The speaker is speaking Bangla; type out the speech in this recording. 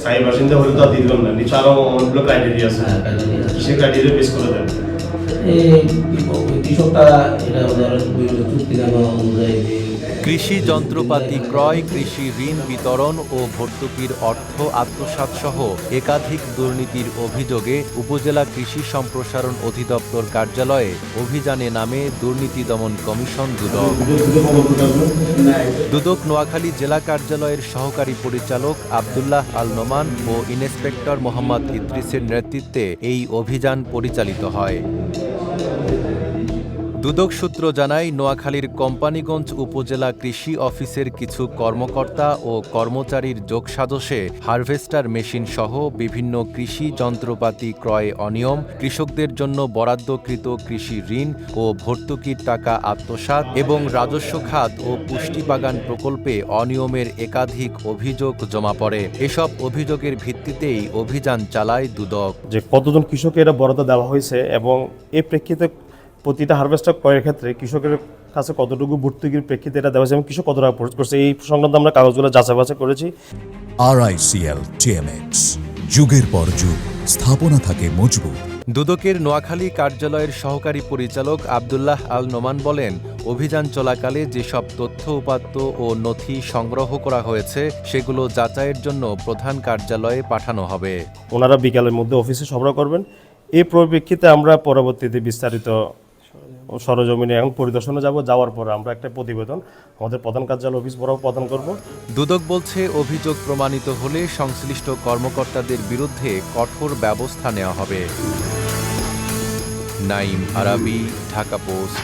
স্থায়ী বাসিন্দা হলে তো আর দিয়ে না। নিচে আরও অনেকগুলো ক্রাইটেরিয়া আছে। হ্যাঁ, কিসের ক্রাইটেরিয়া বেস করে দেন। এই কৃষকটা এটা বিভিন্ন চুক্তিনামা অনুযায়ী কৃষি যন্ত্রপাতি ক্রয়, কৃষি ঋণ বিতরণ ও ভর্তুকির অর্থ আত্মসাৎ সহ একাধিক দুর্নীতির অভিযোগে উপজেলা কৃষি সম্প্রসারণ অধিদপ্তর কার্যালয়ে অভিযানে নামে দুর্নীতি দমন কমিশন দুদক। দুদক নোয়াখালী জেলা কার্যালয়ের সহকারী পরিচালক আবদুল্লাহ আল নোমান ও ইন্সপেক্টর মোহাম্মদ ইদ্রিসের নেতৃত্বে এই অভিযান পরিচালিত হয়। দুদক সূত্র জানায়, নোয়াখালীর কোম্পানিগঞ্জ উপজেলা কৃষি অফিসের কিছু কর্মকর্তা ও কর্মচারীর যোগসাজশে হারভেস্টার মেশিন সহ বিভিন্ন কৃষি যন্ত্রপাতি ক্রয়ে অনিয়ম, কৃষকদের জন্য বরাদ্দকৃত কৃষি ঋণ ও ভর্তুকির টাকা আত্মসাৎ এবং রাজস্ব খাত ও পুষ্টি বাগান প্রকল্পে অনিয়মের একাধিক অভিযোগ জমা পড়ে। এসব অভিযোগের ভিত্তিতেই অভিযান চালায় দুদক। যে কতজন কৃষক এটা বরাদ্দ দেওয়া হয়েছে এবং এই প্রেক্ষিতে প্রতিটা হারভেস্টার ক্রয়ের ক্ষেত্রে কৃষকের কাছে কতটুকু ভর্তুকির প্রেক্ষিতে এটা দেওয়া হয়েছে এবং কৃষক কত টাকা খরচ করছে এই সংক্রান্ত আমরা কাগজগুলো যাচাই বাছাই করেছি আরআইসিএল টিএমএক্স যুগের পর যুগ স্থাপনা থাকে মজবুত। দুদকের নোয়াখালী কার্যালয়ের সহকারী পরিচালক আবদুল্লাহ আল নোমান বলেন অভিযান চলাকালে যেসব তথ্য উপাত্ত ও নথি সংগ্রহ করা হয়েছে সেগুলো যাচাইয়ের জন্য প্রধান কার্যালয়ে পাঠানো হবে। ওনারা বিকালের মধ্যে অফিসে সরবরাহ করবেন। এই পরিপ্রেক্ষিতে আমরা পরবর্তীতে বিস্তারিত সরজমিনে এখন পরিদর্শনে যাব, যাওয়ার পরে আমরা একটা প্রতিবেদন, আমাদের প্রধান কার্যালয় অফিস বরাবর প্রদান করব। দুদক বলছে, অভিযোগ প্রমাণিত হলে সংশ্লিষ্ট কর্মকর্তাদের বিরুদ্ধে কঠোর ব্যবস্থা নেওয়া হবে। নাইম আরাবি, ঢাকা পোস্ট।